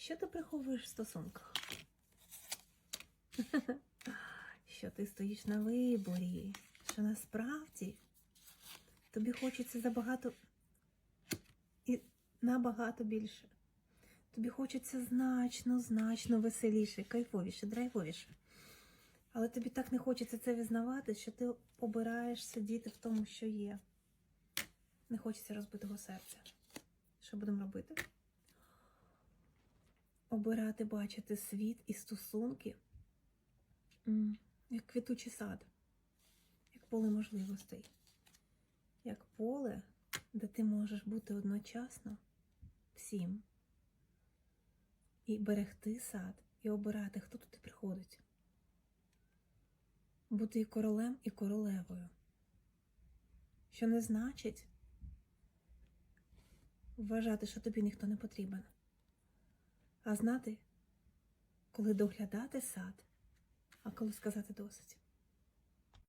Що ти приховуєш в стосунках? Що ти стоїш на виборі? Що насправді тобі хочеться забагато і набагато більше. Тобі хочеться значно, значно веселіше, кайфовіше, драйвовіше. Але тобі так не хочеться це визнавати, що ти обираєш сидіти в тому, що є. Не хочеться розбитого серця. Що будемо робити? Обирати, бачити світ і стосунки, як квітучий сад, як поле можливостей, як поле, де ти можеш бути одночасно всім. І берегти сад, і обирати, хто туди приходить. Бути і королем, і королевою. Що не значить вважати, що тобі ніхто не потрібен. А знати, коли доглядати сад, а коли сказати досить.